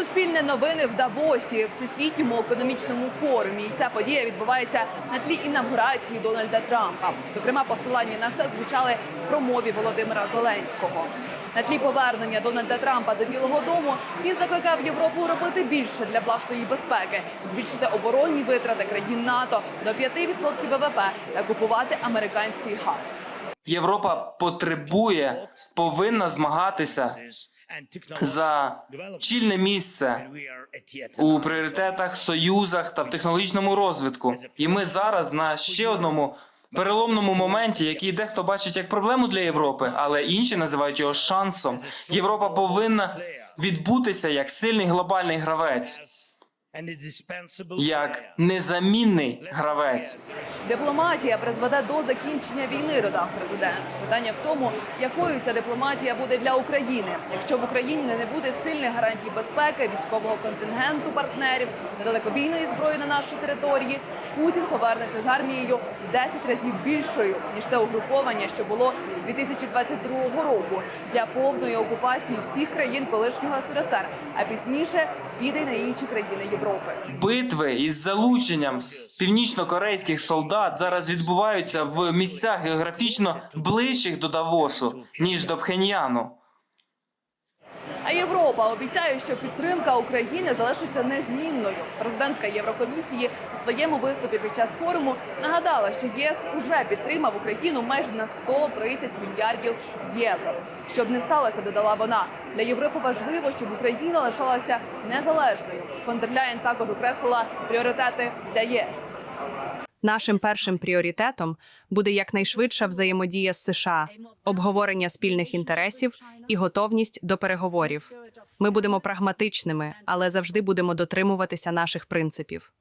Суспільне новини в Давосі, всесвітньому економічному форумі. І ця подія відбувається на тлі інавгурації Дональда Трампа. Зокрема, посилання на це звучали в промові Володимира Зеленського. На тлі повернення Дональда Трампа до Білого Дому він закликав Європу робити більше для власної безпеки, збільшити оборонні витрати країн НАТО до 5% ВВП та купувати американський газ. Європа потребує, повинна змагатися за чільне місце у пріоритетах, союзах та в технологічному розвитку. І ми зараз на ще одному переломному моменті, який дехто бачить як проблему для Європи, але інші називають його шансом. Європа повинна відбутися як сильний глобальний гравець, як незамінний гравець. Дипломатія призведе до закінчення війни, додав президент. Питання в тому, якою ця дипломатія буде для України. Якщо в Україні не буде сильних гарантій безпеки, військового контингенту партнерів, недалекобійної зброї на нашій території, Путін повернеться з армією в 10 разів більшою ніж те угруповання, що було 2022 року для повної окупації всіх країн колишнього СРСР, а пізніше піде на інші країни Європи. Битви із залученням північно-корейських солдат зараз відбуваються в місцях географічно ближчих до Давосу, ніж до Пхеньяну. А Європа обіцяє, що підтримка України залишиться незмінною. Президентка Єврокомісії у своєму виступі під час форуму нагадала, що єС уже підтримав Україну майже на 130 мільярдів євро. Щоб не сталося, додала вона. Для Європи важливо, щоб Україна лишалася незалежною. Фондерляєн також окреслила пріоритети для ЄС. Нашим першим пріоритетом буде якнайшвидша взаємодія з США, обговорення спільних інтересів і готовність до переговорів. Ми будемо прагматичними, але завжди будемо дотримуватися наших принципів.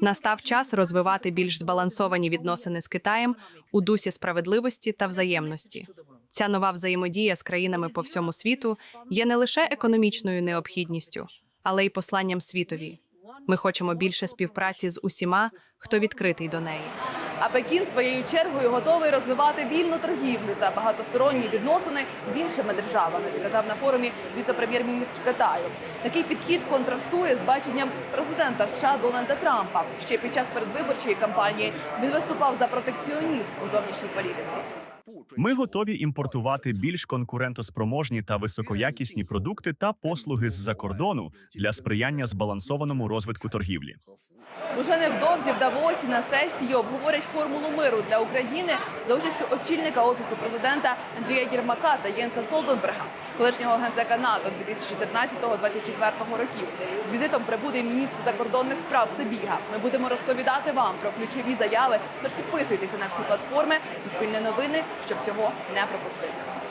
Настав час розвивати більш збалансовані відносини з Китаєм у дусі справедливості та взаємності. Ця нова взаємодія з країнами по всьому світу є не лише економічною необхідністю, але й посланням світові. Ми хочемо більше співпраці з усіма, хто відкритий до неї. А Пекін своєю чергою готовий розвивати вільну торгівлю та багатосторонні відносини з іншими державами, сказав на форумі віце-прем'єр-міністр Китаю. Такий підхід контрастує з баченням президента США Дональда Трампа. Ще під час передвиборчої кампанії він виступав за протекціонізм у зовнішній політиці. Ми готові імпортувати більш конкурентоспроможні та високоякісні продукти та послуги з-за кордону для сприяння збалансованому розвитку торгівлі. Уже невдовзі в Давосі на сесії обговорять формулу миру для України за участю очільника офісу президента Андрія Єрмака та Єнса Столтенберга, колишнього генсека НАТО 2014-2024 років. З візитом прибуде міністр закордонних справ Сибіга. Ми будемо розповідати вам про ключові заяви. Тож підписуйтеся на всі платформи Суспільне новини, щоб цього не пропустити.